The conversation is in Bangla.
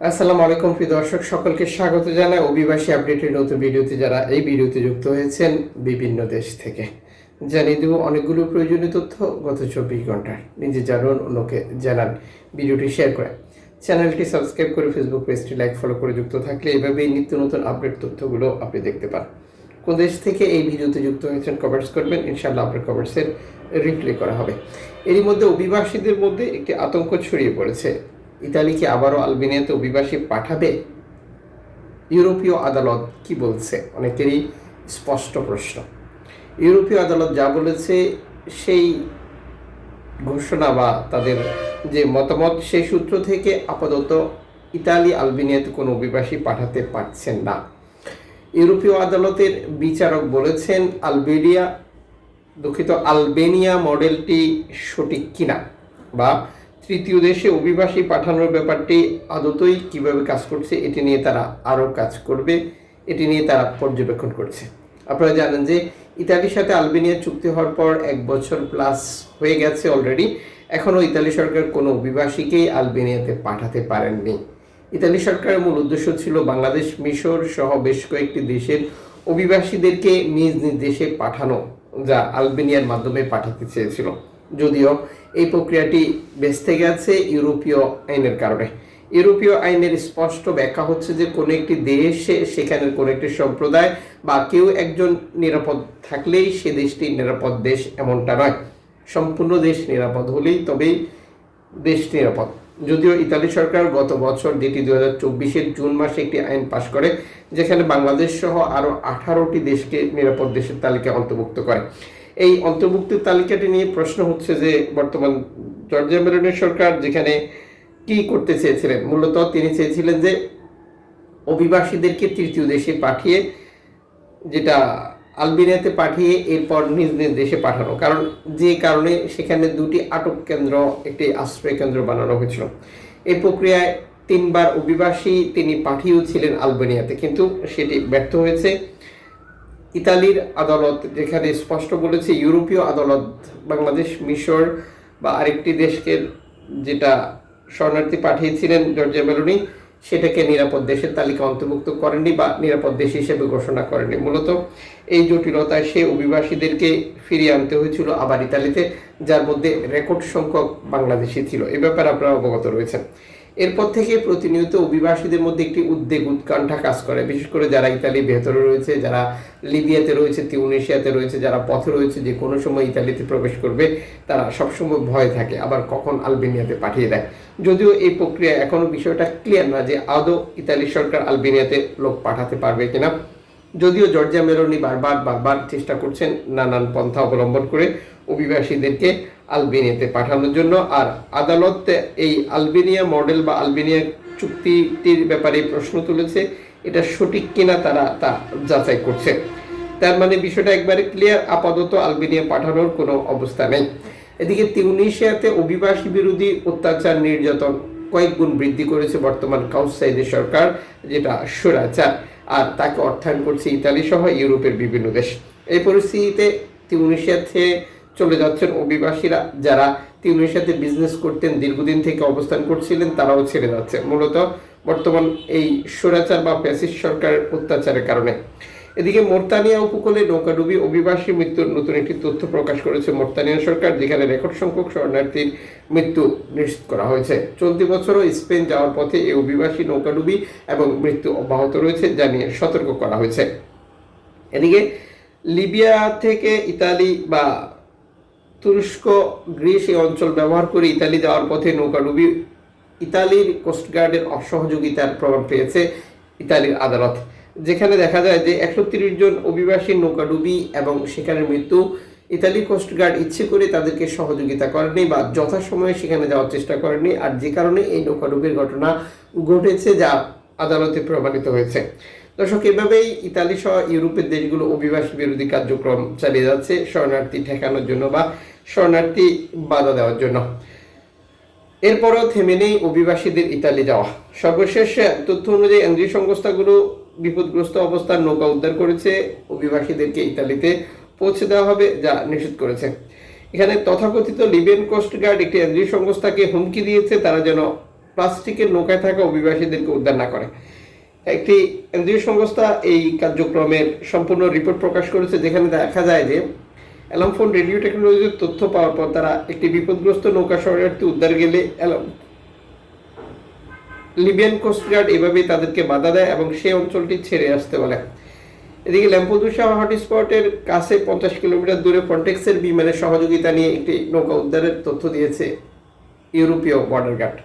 আসসালামু আলাইকুম, প্রিয় দর্শক, সকলকে স্বাগত জানাই অভিবাসী আপডেটের নতুন ভিডিওতে। যারা এই ভিডিওতে যুক্ত হয়েছেন বিভিন্ন দেশ থেকে, জানিয়ে দেব অনেকগুলো প্রয়োজনীয় তথ্য গত চব্বিশ ঘণ্টার নিজে জানুন, অন্যকে জানান ভিডিওটি শেয়ার করে চ্যানেলটি সাবস্ক্রাইব করে ফেসবুক পেজটি লাইক, ফলো করে যুক্ত থাকলে এভাবেই নিত্য নতুন আপডেট তথ্যগুলো আপনি দেখতে পান। কোন দেশ থেকে এই ভিডিওতে যুক্ত হয়েছেন কমেন্টস করবেন, ইনশাআল্লাহ আপনার কমেন্টসের রিপ্লাই করা হবে। এরই মধ্যে অভিবাসীদের মধ্যে একটি আতঙ্ক ছড়িয়ে পড়েছে। ইতালি কি আবারও আলবেনিয়াতে অভিবাসী পাঠাবে? ইউরোপীয় আদালত কি বলছে? অনেকেরই স্পষ্ট প্রশ্ন। ইউরোপীয় আদালত যা বলেছে, সেই ঘোষণা বা তাদের যে মতামত, সেই সূত্র থেকে আপাতত ইতালি, আলবেনিয়াতে কোনো অভিবাসী পাঠাতে পারছেন না। ইউরোপীয় আদালতের বিচারক বলেছেন আলবেনিয়া দুঃখিত, আলবেনিয়া মডেলটি সঠিক কিনা বা তৃতীয় দেশে অভিবাসী পাঠানোর ব্যাপারটি আদতই কীভাবে কাজ করছে, এটি নিয়ে তারা আরও কাজ করবে, এটি নিয়ে তারা পর্যবেক্ষণ করছে। আপনারা জানেন যে ইতালির সাথে আলবেনিয়া চুক্তি হওয়ার পর এক বছর প্লাস হয়ে গেছে অলরেডি এখনও ইতালি সরকার কোনো অভিবাসীকেই আলবেনিয়াতে পাঠাতে পারেননি। ইতালি সরকারের মূল উদ্দেশ্য ছিল বাংলাদেশ, মিশর সহ বেশ কয়েকটি দেশের অভিবাসীদেরকে নিজ নিজ দেশে পাঠানো, যা আলবেনিয়ার মাধ্যমে পাঠাতে চেয়েছিল। যদিও এই প্রক্রিয়াটি বেঁচতে গেছে ইউরোপীয় আইনের কারণে। ইউরোপীয় আইনের স্পষ্ট ব্যাখ্যা হচ্ছে যে কোনো একটি দেশে সেখানের কোনো একটি সম্প্রদায় বা কেউ একজন নিরাপদ থাকলেই সে দেশটি নিরাপদ দেশ এমনটা নয়। সম্পূর্ণ দেশ নিরাপদ হলেই তবেই দেশ নিরাপদ। যদিও ইতালি সরকার গত বছর, যেটি দু হাজার চব্বিশের জুন মাসে একটি আইন পাশ করে, যেখানে বাংলাদেশ সহ আরও আঠারোটি দেশকে নিরাপদ দেশের তালিকায় অন্তর্ভুক্ত করে। এই অন্তর্ভুক্তির তালিকাটি নিয়ে প্রশ্ন হচ্ছে যে বর্তমান জর্জিয়া মেলনের সরকার যেখানে কি করতে চেয়েছিলেন? মূলত তিনি চেয়েছিলেন যে অভিবাসীদেরকে তৃতীয় দেশে পাঠিয়ে, যেটা আলবেনিয়াতে পাঠিয়ে এরপর নিজ নিজ দেশে পাঠানো। কারণ যে কারণে সেখানে দুটি আটক কেন্দ্র, একটি আশ্রয় কেন্দ্র বানানো হয়েছিল। এই প্রক্রিয়ায় তিনবার অভিবাসী তিনি পাঠিয়েছিলেন আলবেনিয়াতে, কিন্তু সেটি ব্যর্থ হয়েছে। ইতালির আদালত যেখানে স্পষ্ট বলেছে ইউরোপীয় আদালত বাংলাদেশ, মিশর বা আরেকটি দেশকে যেটা শরণার্থী পাঠিয়েছিলেন জর্জিয়া মেলোনি, সেটাকে নিরাপদ দেশের তালিকা অন্তর্ভুক্ত করেনি বা নিরাপদ দেশ হিসেবে ঘোষণা করেনি মূলত এই জটিলতায় সে অভিবাসীদেরকে ফিরিয়ে আনতে হয়েছিল আবার ইতালিতে, যার মধ্যে রেকর্ড সংখ্যক বাংলাদেশি ছিল। এ ব্যাপারে আপনারা অবগত রয়েছেন। এরপর থেকে প্রতিনিয়ত অভিবাসীদের মধ্যে একটি উদ্বেগ, উৎকণ্ঠা কাজ করে। বিশেষ করে যারা ইতালির ভেতরে রয়েছে, যারা লিবিয়াতে রয়েছে, তিউনেশিয়াতে রয়েছে, যারা পথে রয়েছে, যে কোনো সময় ইতালিতে প্রবেশ করবে, তারা সবসময় ভয় থাকে, আবার কখন আলবেনিয়াতে পাঠিয়ে দেয়। যদিও এই প্রক্রিয়া এখনও বিষয়টা ক্লিয়ার না যে আদৌ ইতালি সরকার আলবেনিয়াতে লোক পাঠাতে পারবে কিনা। যদিও জর্জিয়া মেলোনি বারবার বারবার চেষ্টা করছেন নানান পন্থা অবলম্বন করে অভিবাসীদেরকে আলবেনিয়াতে পাঠানোর জন্য। আর আদালত এই আলবেনিয়া মডেল বা আলবেনিয়া চুক্তিটির ব্যাপারে প্রশ্ন তুলেছে, এটা সঠিক কিনা তারা তা যাচাই করছে। তার মানে বিষয়টা একবারে ক্লিয়ার আপাতত আলবেনিয়া পাঠানোর কোনো অবস্থা নেই। এদিকে তিউনিশিয়াতে অভিবাসী বিরোধী অত্যাচার নির্যাতন কয়েক গুণ বৃদ্ধি করেছে বর্তমান কাউসাইদের সরকার, যেটা স্বৈরাচার। আর তাকে অর্থায়ন করছে ইতালি সহ ইউরোপের বিভিন্ন দেশ। এই পরিস্থিতিতে তিউনিশিয়াতে চলে যাচ্ছেন অভিবাসীরা যারা তিউনিশিয়াতে বিজনেস করতেন, দীর্ঘদিন থেকে অবস্থান করছিলেন, তারাও ছেড়ে যাচ্ছে। মূলত বর্তমান এই স্বৈরাচার বা প্যাসিস সরকারের অত্যাচারের কারণে। এদিকে মোরতানিয়া উপকূলে নৌকাডুবি অভিবাসী মৃত্যুর নতুন একটি তথ্য প্রকাশ করেছে মোরতানিয়া সরকার, যেখানে রেকর্ড সংখ্যক শরণার্থীর মৃত্যু নিশ্চিত করা হয়েছে। চলতি বছরও স্পেন যাওয়ার পথে এই অভিবাসী নৌকাডুবি এবং মৃত্যু অব্যাহত রয়েছে, যা নিয়ে সতর্ক করা হয়েছে। এদিকে লিবিয়া থেকে ইতালি বা তুরস্ক, গ্রিস এই অঞ্চল ব্যবহার করে ইতালি যাওয়ার পথে নৌকাডুবি ইতালির কোস্টগার্ডের অসহযোগিতার প্রমাণ পেয়েছে ইতালির আদালত। যেখানে দেখা যায় যে একশো তিরিশ জন অভিবাসী নৌকাডুবি এবং সেখানে মৃত্যু। ইতালি কোস্টগার্ড ইচ্ছে করে তাদেরকে সহযোগিতা করেনি বা যথাসময়ে সেখানে যাওয়ার চেষ্টা করেনি আর যে কারণে এই নৌকাডুবির ঘটনা ঘটেছে যা আদালতে প্রমাণিত হয়েছে। দর্শক, এভাবেই ইতালি সহ ইউরোপের দেশগুলো অভিবাসী বিরোধী কার্যক্রম চালিয়ে যাচ্ছে, শরণার্থী ঠেকানোর জন্য বা শরণার্থী বাধা দেওয়ার জন্য। এরপরও থেমে নেই অভিবাসীদের ইতালি যাওয়া। সর্বশেষ তথ্য অনুযায়ী এনজিও সংস্থাগুলো বিপদগ্রস্ত অবস্থার নৌকা উদ্ধার করেছে। অভিবাসীদেরকে ইতালিতে পৌঁছে দেওয়া হবে যা নিশ্চিত করেছে। এখানে তথাকথিত লিবিয়ান কোস্ট গার্ড একটি এনজিও সংস্থাকে হুমকি দিয়েছে, তারা যেন প্লাস্টিকের নৌকায় থাকা অভিবাসীদেরকে উদ্ধার না করে। একটি এনজিও সংস্থা এই কার্যক্রমের সম্পূর্ণ রিপোর্ট প্রকাশ করেছে, যেখানে দেখা যায় যে অ্যালামফোন রেডিও টেকনোলজির তথ্য পাওয়ার পর তারা একটি বিপদগ্রস্ত নৌকা শরণার্থী উদ্ধার গেলে অ্যালাম লিবিয়ান কোস্টগার্ড এভাবেই তাদেরকে বাধা দেয় এবং সেই অঞ্চলটি ছেড়ে আসতে বলে। এদিকে ল্যাম্পোদুসা হটস্পটের কাছে পঞ্চাশ কিলোমিটার দূরে ফ্রন্টেক্সের বিমানের সহযোগিতা নিয়ে একটি নৌকা উদ্ধারের তথ্য দিয়েছে ইউরোপীয় বর্ডার গার্ড।